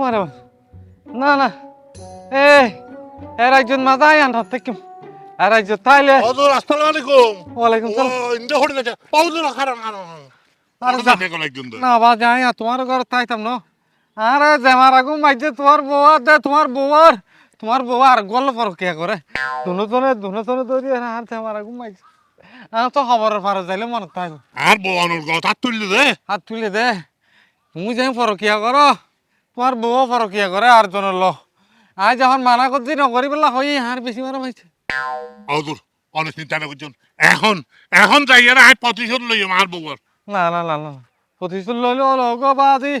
ওরে না না। এ এর একজন মাথায় আন থেকে আর একজন তাইলে হজুর আসসালামু আলাইকুম। ওয়ালাইকুম ও সালাম ইন্দে হড়ি না হজুর খারাপ খারাপ আরে যা। দেখো একজন না বা যাই আর তোমার ঘর তাইতাম না। আরে জামার আগু মাইজে তোমার বউয়ার দে তোমার বউয়ার তোমার বউয়ার গল্প ফরকিয়া করে। দুনো তনে দুনো তনে ধরি আর জামার আগু মাইজে আর তো খবরের পারে যাইলে মনে তাই। আর বলানোর কথা তুললে দে। হাত তুলে দে। তুমি যাই ফরকিয়া করো। তোমার বউ ফরকিয়া করে আর জন ল আজ যখন মানা করছি নকরি পেলা হই আর বেশি মারা পাইছে হজুর অনেক চিন্তা না করছেন এখন এখন যাই আর আয় প্রতিশোধ লই আমার বউর না না না না প্রতিশোধ লইলে হলো গো বাজি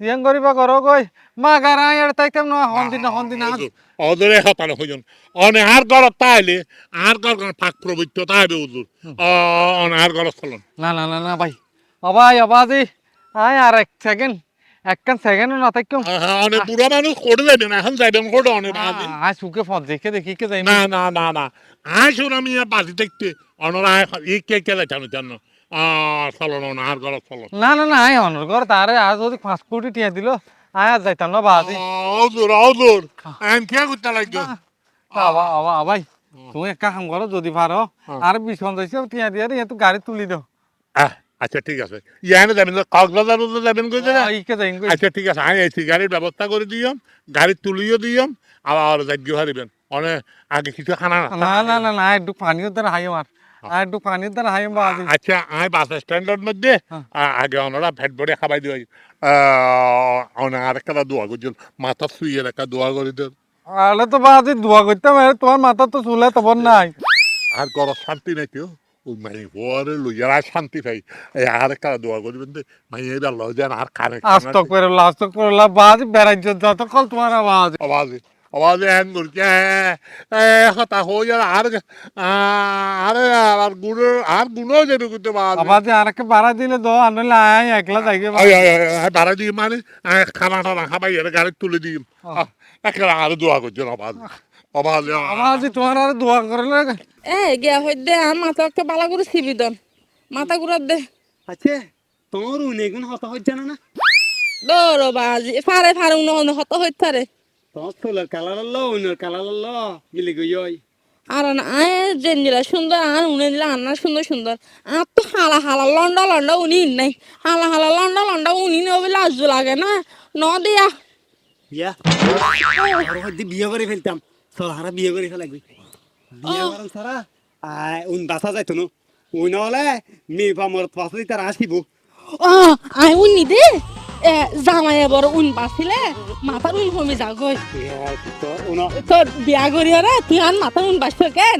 জিয়াং করিবা করো গই মা গারা এর তাইতাম না হন দিন হন দিন হজুর হজুরে হতানো হইজন অনে আর ঘরত তাইলে আর ঘর ফাঁক প্রবৃত্ত তাইবে হজুর অনে আর চলন না না না না ভাই অবাই অবাজি আয় আর এক সেকেন্ড একখান সেকেন্ডও না থাকতাম অনে বুড়া মানুষ করে যাবেন এখন যাইবেন করে অনেক আয় সুখে ফোন দেখে দেখি কে যাই না। না না না আয় শুন আমি বাজি দেখতে অনরা এই কে কেলে ঘরত চলন না না না আয় অনর ঘর তারে আজ যদি পাঁচ কোটি টিয়া দিল আয় আর যাইতাম না বাজি হজুর হজুর আমি কে করতে লাগবে আবা আবা আবাই তুমি কাম করো যদি পারো হ্যাঁ। আর বিশ পঞ্চাশ টিয়া দিয়ে গাড়ি তুলি দাও। আচ্ছা ঠিক আছে। ইয়ানে যাবেন কক্সবাজার যাবেন কইছে না আচ্ছা ঠিক আছে আমি এসি গাড়ির ব্যবস্থা করে দিলাম গাড়ি তুলিও দিলাম আবার যাজ্ঞ হারিবেন। অনেক আগে কিছু খানা না। না না না একটু পানির দ্বারা হাই আমার। আর একটু পানির দ্বারা হাই আচ্ছা আমি বাস স্ট্যান্ডের মধ্যে হ্যাঁ। আগে ওনারা ভেট ভরে খাবাই দিই অনেক আরেকটা দোয়া করছেন মাথা শুয়ে একটা দোয়া করে দেন আলে তো বাজি দোয়া করতাম তোমার মাথা তো চুলে তখন নাই। আর গরম শান্তি নাই কেউ। ওই মানে পরে লইয়ার আর শান্তি পাই এই আরেকটা দোয়া করবেন মানে এবার লয় যান আর কানে আস্ত করে আস্ত করে বাজি বেড়াইছ যতক্ষণ তোমার আওয়াজ আওয়াজে আওয়াজে হ্যান করছে হতা হয়ে আর আরে আর গুণ আর গুণও যেতে করতে পারবে আবাজি আরেককে বাড়া দিলে দো আনলে আয় একলা যাইগে বাড়া দিয়ে মানে খানা টানা খাবাই এর গাড়ি তুলে দিই একটা আর দোয়া করছেন আওয়াজ আওয়াজ আবাজি তোমার আর দোয়া করলে এ গিয়া হই দে আর মাথা একটা বালা করে দন মাথা ঘুরা দে। আচ্ছা তোমার উনিগুন হত হচ্ছে না না? দৌড় বাজি ফারে ফারে উন হত হইত পারে তোমার চুলের কালার ল উনের কালার ল মিলি গই আর না আয় জেন দিলা সুন্দর আর উনে দিলা আন্না সুন্দর সুন্দর। আর তো হালা হালা লন্ডা লন্ডা উনি নাই। হালা হালা লন্ডা লন্ডা উনি নবে লাজ লাগে না। ন দিয়া। বিয়া? আর বিয়ে করে ফেলতাম। চল হারা বিয়ে করে ফেলাগবি বিয়ে করেন সারা। আয় উন বাসা যাইতো নো উন হলে মি পামর পাশে তার আসিব ও আয় উনি দে এ জামাই বড় উন বাসিলে মাথার উন কমে যা গই তো উন। তোর বিয়া করিয়া রে তুই আর মাথার উন বাসছ কেন?